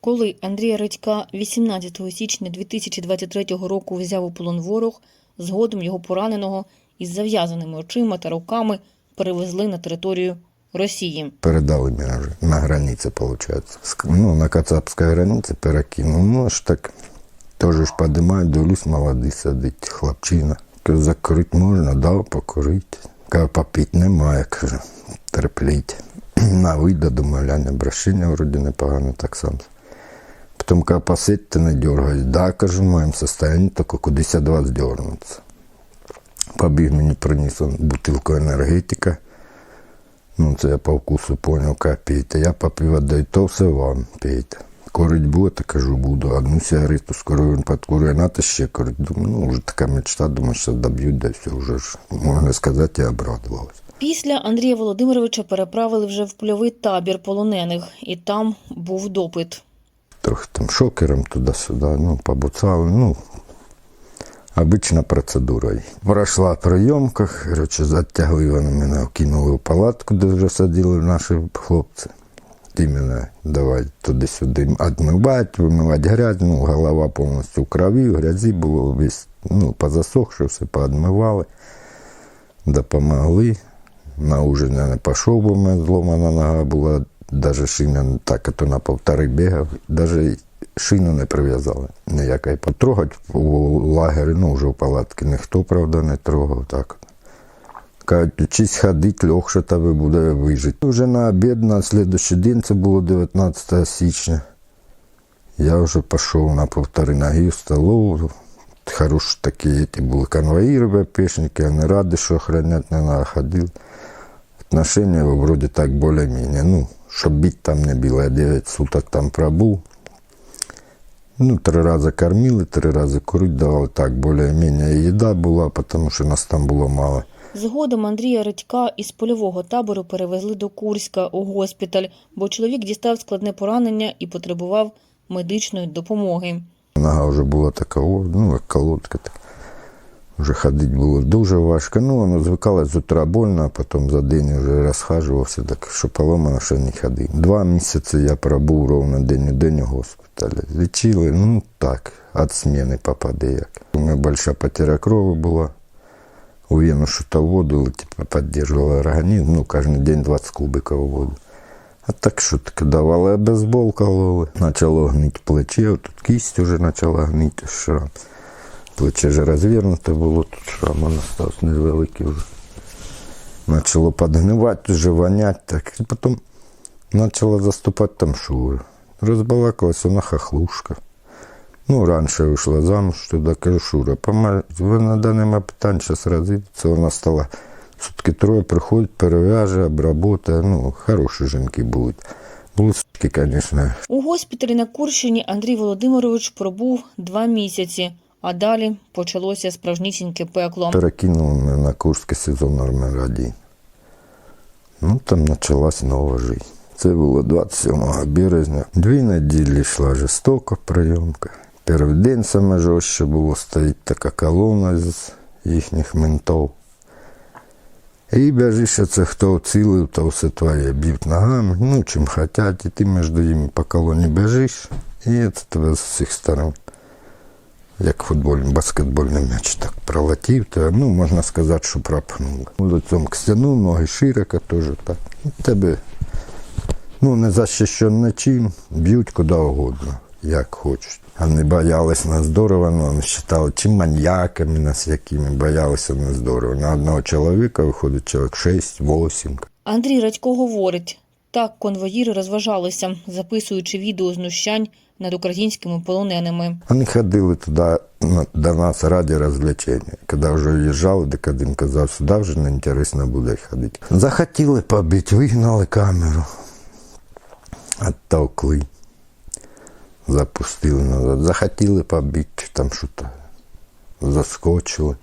Коли Андрія Редька 18 січня 2023 року взяв у полон ворог, згодом його пораненого із зав'язаними очима та руками перевезли на територію Росії. Передали уже на получается. Ск- Ну, на Кацапской границе перекинув. Ну, аж так теж ж подимаю, дивлюсь, молодий сидить, хлопчина. Кажу, закурити можна, дав покурити. Кажу, попити немає, кажу, терпліть. На вийде, думаю, ляне брашиня вроді непогано так само. Посидьте, не дергаюсь. Да, кажу, в моєму состоянні, тільки кудись від вас дернуться. Побіг мені приніс бутилку енергетика. Ну, це я по вкусу понял, как пейте. Я попив отдай, то все вам пейте. Курить будете, кажу, буду. Одну сигарету скоро він підкурює, нате ще курить. Думаю, ну, вже така мечта, думаю, що доб'ють, да все, вже ж, можна сказати, я обрадувався. Після Андрія Володимировича переправили вже в польовий табір полонених, і там був допит. Трохи там шокером туди-сюди, ну, побуцали, ну, обична процедура. Пройшла прийомка, коротше, затягли вони мене, кинули в палатку, де вже сиділи наші хлопці. І мене давай туди-сюди відмивати, вимивати грязь, ну, голова повністю в крові, в грязі було весь, ну, позасохши, все поодмивали, допомогли. На ужин я не пішов, бо в мене зломана нога була, навіть шина так, а то на повтори бігав, навіть шину не прив'язали. Ніякої потрогати у лагері, ну вже в палатці ніхто, правда, не трогав так. Кажуть, вчись ходити, легше тебе буде вижити. Вже на обід, на слідуючий день, це було 19 січня. Я вже пішов на півтори ноги в столову. Хороші такі ті були конвоїри, ВПшники, вони раді, що охороняти не ходили. Отношения вроде так более-менее. Ну, щоб бить там не. Я 9 суток там пробув. Ну, три рази кормили, три рази курить давали так, более-менее їда була, тому що нас там було мало. Згодом Андрія Редька із польового табору перевезли до Курська у госпіталь, бо чоловік дістав складне поранення і потребував медичної допомоги. Нога вже була така, о, ну, як колодка. Так. Вже ходити було дуже важко. Ну, воно звикало з утра больно, а потім за день вже розхажувався, так що поломано, що не ходив. Два місяці я пробув ровно день у день у госпіталі. Лічили, ну так, від зміни попаде як. У мене велика потеря крові була. У вену що-то воду, типа, підтримувала організм, ну, кожен день 20 кубиків воду. А так що таке давали бейсбол кололи. Почало гнити плече, тут кість вже почала гнити шрам. Плече вже розвернуте було, тут шрам остався невеликий вже. Почало підгнивати, вже вонять так. І потім почала заступати там шура. Розбалакалась вона хохлушка. Ну, раніше вийшла замуж, туди кажу, Шура, помаль, ви на даний питань зараз розвідеться. Вона стала сутки троє, приходить, перев'яже, обработає. Ну, хороші жінки будуть. Були сутки, звісно, У госпіталі на Курщині Андрій Володимирович пробув два місяці, а далі почалося справжнісіньке пекло. перекинули мене на Курський сезон номер один. Ну, там почалась нова життя. Це було 27 березня. Дві неділі йшла жорстока прийомка. Перший день саме жорстче було, стоїть така колона з їхніх ментов. І біжиш, це хто цілив, то все твоє б'ють ногами, ну чим хотять, і ти між ними по колоні біжиш, і це тебе з всіх сторон як футбольний, баскетбольний м'яч так пролетів, то ну, можна сказати, що пропхнуло. Лицом к стіну, ноги широко теж так. Тебе ну, не защищено чим, б'ють куди угодно, як хочуть. Вони боялись нас здорово, ну, вони вважали, чи маньяками нас якими, боялися нас здорово. На одного чоловіка виходить чоловік 6-8. Андрій Радько говорить, так конвоїри розважалися, записуючи відео знущань над українськими полоненими. Вони ходили туди до нас раді розвлечення. Коли вже уїжджали, так один казав, сюди вже не інтересно буде ходити. Захотіли побити, вигнали камеру, оттолкли, запустили назад. Захотіли побити, там що-то заскочили.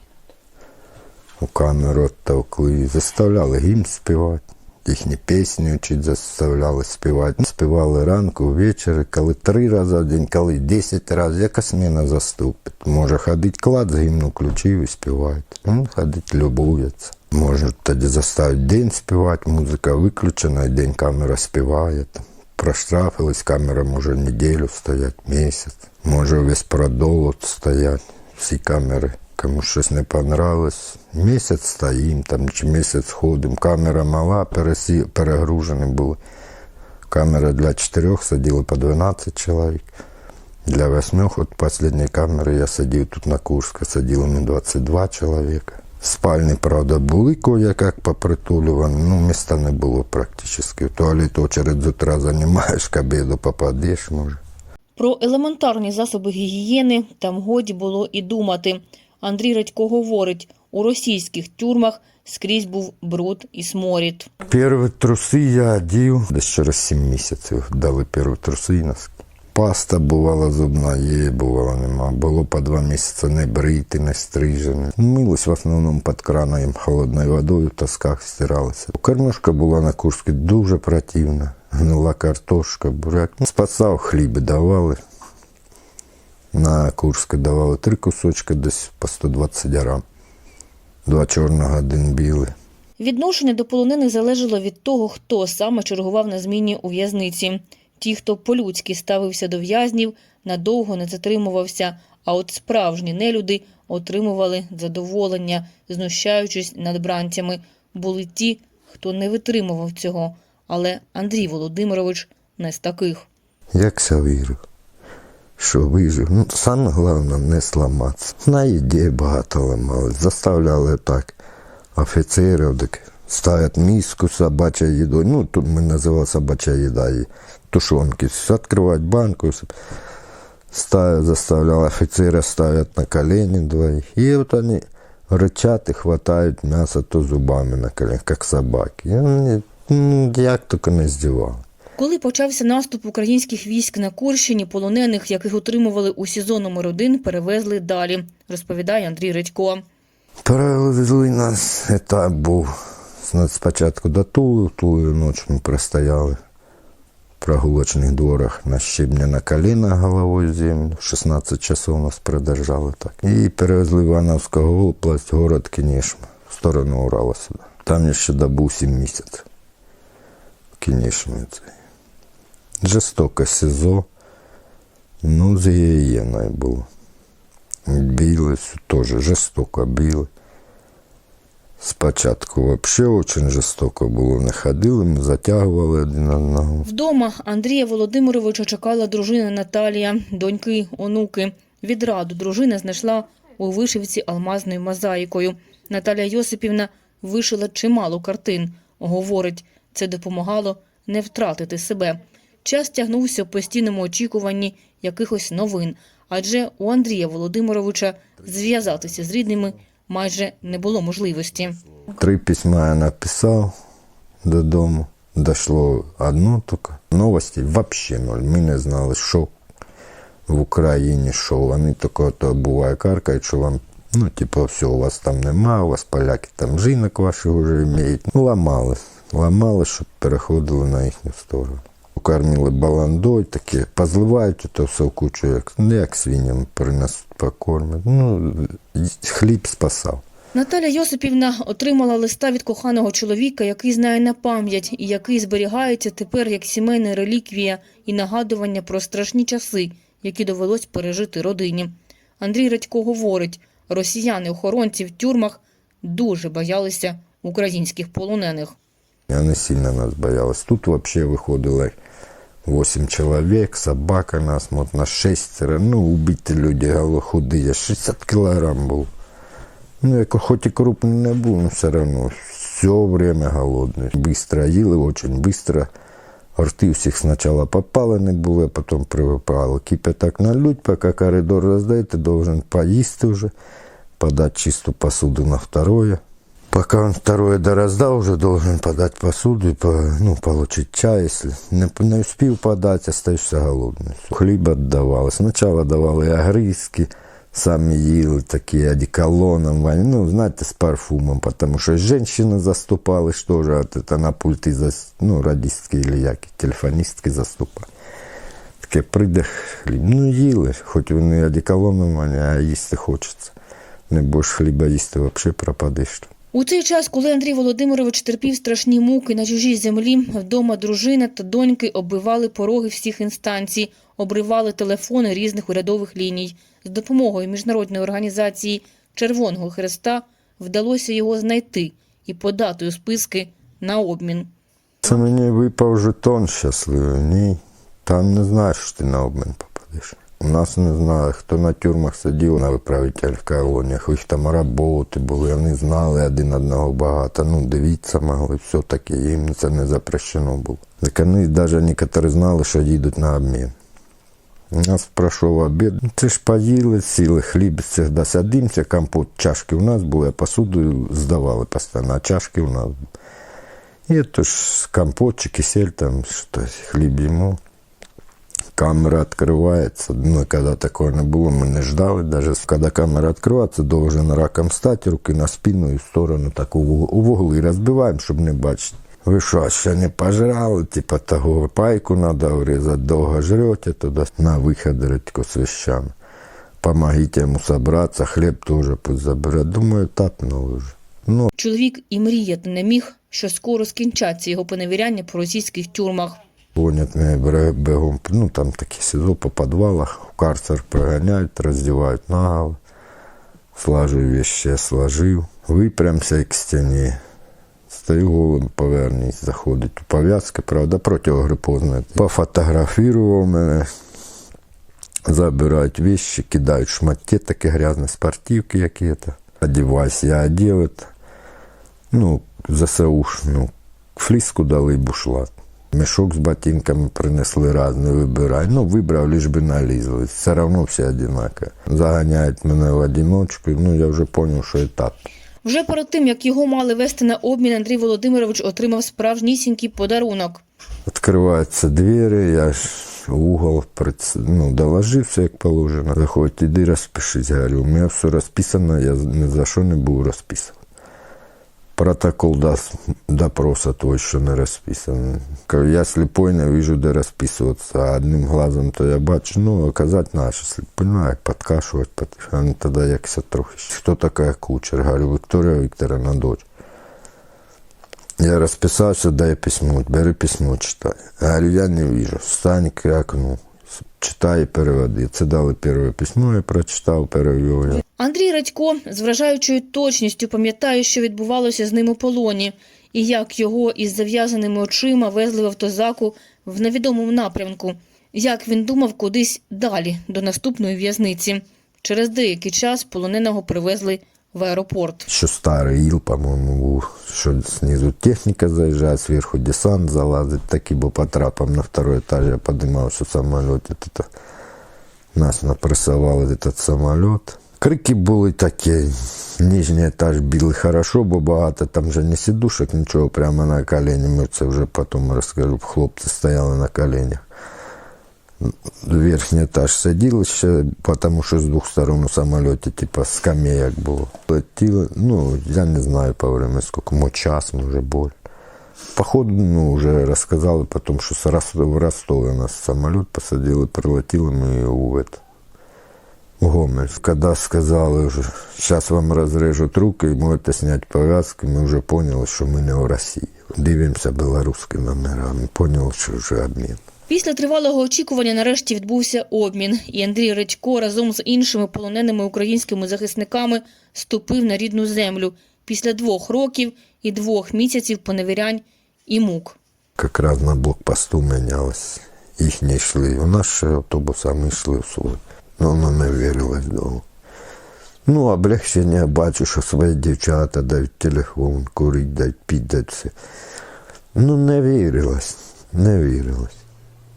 У камеру оттолкли, заставляли гімн співати. Їхні пісні вчить заставляли співати. Співали ранку, ввечері, коли три рази в день, коли десять разів, яка сміна заступить. Може ходить клад, з гімну включив і співають. Ну, ходить, любується. Може тоді заставити день співати, музика виключена, і день камера співає. Там. проштрафились, камера може неділю стоять, місяць. Може весь продол стоять, всі камери. Кому щось не понравилось, місяць стоїм, там, чи місяць ходимо. Камера мала, пересі, перегружені були. Камера для чотирьох сиділи по 12 чоловік. Для восьмих, от последней камери я сидів тут на Курська, сиділо ми 22 чоловіка. Спальні, правда, були кое-як попритулювані, ну, міста не було практично. В туалет очередь з утра займаєш, к обіду попадеш, може. Про елементарні засоби гігієни там годі було і думати. Андрій Радько говорить, у російських тюрмах скрізь був бруд і сморід. Перші труси я одів. Десь через 7 місяців дали перші труси і носки. Паста бувала зубна, є, бувала нема. Було по два місяці не брити, не стрижені. Мились в основному під краном холодною водою, в тасках стиралися. Кормушка була на Курській дуже противна. Гнила картошка, буряк. Ну, Спасав хліби давали. На Курській давали три кусочки, десь по 120 грам. Два чорного, один білий. Відношення до полонених залежало від того, хто саме чергував на зміні у в'язниці. Ті, хто по-людськи ставився до в'язнів, надовго не затримувався, а от справжні нелюди отримували задоволення, знущаючись над бранцями. Були ті, хто не витримував цього, але Андрій Володимирович не з таких. Як вірив, що вижив. Ну, саме головне не сламатися. На їді багато ламали. Заставляли так офіцерів, так ставлять миску з собачою їдою. Ну, тут ми називали собача їда і тушонки. Відкривати банку. Ставят, заставляли офіцера ставлять на колени двоих. І от вони рычат і хватають м'ясо то зубами на коленях, як собаки. Вони, ну, як тільки не здівали. Коли почався наступ українських військ на Курщині, полонених, яких утримували у СІЗО номер 1 перевезли далі, розповідає Андрій Редько. Перевезли нас, етап був спочатку до Тули, в ночі ми простояли в прогулочних дворах на щебня на колінах головою землю. 16 часов нас продержали так. І перевезли в Івановську область, город Кінішм, в сторону Урала сюди. Там я ще добув 7 місяців. Кінішмі цей. Жорстоко СІЗО. Ну, з гієною було. Били теж жорстоко били. Спочатку взагалі дуже жорстоко було. Не ходили, ми затягували один одного. Вдома Андрія Володимировича чекала дружина Наталія, доньки, онуки. Відраду дружина знайшла у вишивці алмазною мозаїкою. Наталія Йосипівна вишила чимало картин. Говорить, це допомагало не втратити себе. Час тягнувся в постійному очікуванні якихось новин, адже у Андрія Володимировича зв'язатися з рідними майже не було можливості. Три письма я написав додому. Дошло одно тільки. Новості взагалі ноль. Ми не знали, що в Україні, що вони тільки то буває каркають, що вам, ну, типу, все, у вас там нема, у вас поляки там жінок ваших вже вміють. Ну, ламали. Ламали, щоб переходили на їхню сторону. Кормили баландой, такі, позливають то все в кучу, як, ну, як свиням принесуть покормять. Ну, хліб спасав. Наталя Йосипівна отримала листа від коханого чоловіка, який знає на пам'ять і який зберігається тепер як сімейна реліквія і нагадування про страшні часи, які довелось пережити родині. Андрій Радько говорить, росіяни-охоронці в тюрмах дуже боялися українських полонених. Они сильно нас боялись. Тут вообще выходило 8 человек, собака нас, вот на шестеро, ну, убиті люди, голо худые, 60 килограмм был. Ну, як хоч і крупний не був, но все равно все время голодний. Быстро їли, очень быстро. Рти всіх спочатку попалені були, а потім привипали. Кипяток налють, поки коридор роздає, ти должен поїсти вже, подати чисту посуду на второе. Пока он второе дораздал, уже должен подать посуду и по, ну, получить чай. Если не, не успел подать, остаешься голодный. Хліб отдавали. Сначала давали огрызки, самі їли такі одеколоном, вон- ну, знаєте, з парфумом, потому що женщины заступали, что же, от это на пульти, зас, ну, радистки или які, телефоністки заступали. Таке прийде хліб. Ну, їли, хоч вони одеколоном, вони, а їсти хочеться. Не будеш хліба їсти, взагалі пропадеш. У цей час, коли Андрій Володимирович терпів страшні муки на чужій землі, вдома дружина та доньки оббивали пороги всіх інстанцій, обривали телефони різних урядових ліній. З допомогою міжнародної організації Червоного Хреста вдалося його знайти і подати у списки на обмін. Це мені випав жетон щасливий. Ні, там не знаєш, що ти на обмін попадеш. У нас не знали, хто на тюрмах сидів на виправительних колоніях, їх там роботи були, вони знали один одного багато. Ну, дивіться могли, все таки їм це не запрещено було. Так вони навіть некоторі знали, що їдуть на обмін. Нас пройшов обід. Це ж поїли, сіли, хліб завжди садимося, компот, чашки у нас були, а посуду здавали постійно, а чашки у нас. І то ж компот чи кисель, там щось, хліб їмо Камера открывается. Ну, и когда такого не было, мы не ждали. Даже когда камера открывается, должен раком стать, руки на спину и в сторону так у, вуг- у вугли розбиваємо, щоб не бачити. Ви що, ще не пожрали? Типа того пайку треба врізати, довго жрете туди, на вихід редько з вещами. Помогите йому собраться, хліб теж пусть забере. Думаю, тапнули вже. Ну, Чоловік і мріяти не міг, що скоро скінчаться його поневіряння по російських тюрмах. Гонять мене бегом, ну там такі СІЗО по підвалах, в карцер приганяють, роздівають наголо. Вещи, я сложив, випрямся к стіні. Стою голим, повернись, заходить у пов'язки, правда, противогрипозне. Пофотографував мене, забирають вещи, кидають шматки, такі грязні спортивки які-то. Одівайся, я одів. Ну, ЗСУ, ну, фліску дали бушлат. Мішок з ботинками принесли разний, вибирай. Ну, вибрав, лиш би налізли. Все одно всі одинакові. Заганяють мене в одиночку, ну я вже зрозумів, що етап. Вже перед тим, як його мали вести на обмін, Андрій Володимирович отримав справжнісінький подарунок. Відкриваються двері, я ж угол ну, доложився, як положено. Заходить, іди розпишись. Говорю, у мене все розписано, я ні за що не був розписувати. Протокол допроса той, що не розписаний. Я сліпой, не вижу, де розписуватися. Одним глазом то я бачу, ну, оказати наше сліпину, як підкашувати, під... а не тоді якся трохи. Хто така кучер? Говорю, Вікторія Вікторівна, дочь. Я расписался, дай письмо, бери письмо, читай. Говорю, я не вижу. Встань к окну, читай і переводи. Це дали перше письмо, я прочитав, перевів. Андрій Радько з вражаючою точністю пам'ятає, що відбувалося з ним у полоні, і як його із зав'язаними очима везли в автозаку в невідомому напрямку, як він думав кудись далі, до наступної в'язниці. Через деякий час полоненого привезли в аеропорт. Що старий іл, по-моєму, був, що знизу техніка заїжджає, зверху десант залазить, такі, бо по трапам на второй етаж я піднімався в самоліті. Тут нас напресували этот самоліт. Крики були такі, нижній етаж били хорошо, бо багато там же не сідушок, нічого, прямо на колені. Ми це вже потім розкажу. Хлопці стояли на коленях. Верхній етаж сиділи ще, тому що з двох сторон у самоліті, типа скамеяк було. Летіли, ну, я не знаю по времени, скільки, може час, може боль. Походу, ну, потім, що з Рос- в Ростові нас самоліт посадили, прилетіли ми у это, в Гомель. Коли сказали, що зараз вам розрежуть руки можете зняти пов'язки, ми вже поняли, що ми не в Росії. Дивимося білоруські номера, ми поняли, що вже обмін. Після тривалого очікування нарешті відбувся обмін, і Андрій Редько разом з іншими полоненими українськими захисниками ступив на рідну землю після двох років і двох місяців поневірянь і мук. Как раз на блокпосту мінялось. Їх не йшли. У нас ще автобусами йшли в свой. Ну, воно не вірилось довго. Ну, облегчення бачу, що свої дівчата дають телефон, курить, дають, піть, все. Ну, не вірилось, не вірилось.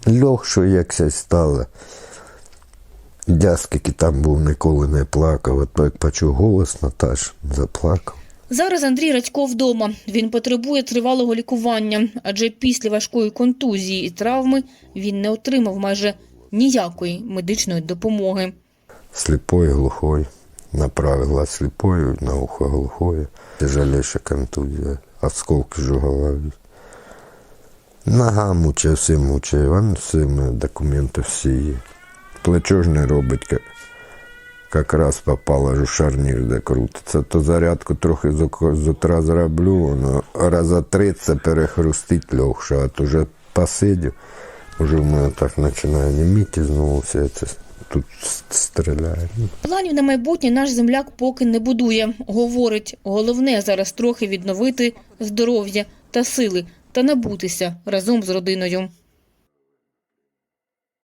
Легше якось стало. Я скільки там був, ніколи не плакав. От як почув голос Наташ, заплакав. Зараз Андрій Радько вдома. Він потребує тривалого лікування, адже після важкої контузії і травми він не отримав майже ніякої медичної допомоги. слепой, глухой. На правый глаз слепой, на ухо глухое. Тяжелейшая контузия. Осколки же в голове. Нога мучає, все мучає. Вон все документи всі є. Плечо ж не робить. ка- якраз попало, що шарнір де крутиться. То зарядку трохи з утра зроблю, воно раза три це перехрустить легше, а то вже посидів. Уже в мене так починає неміти знову все це тут стріляє. Планів на майбутнє наш земляк поки не будує. Говорить, головне зараз трохи відновити здоров'я та сили та набутися разом з родиною.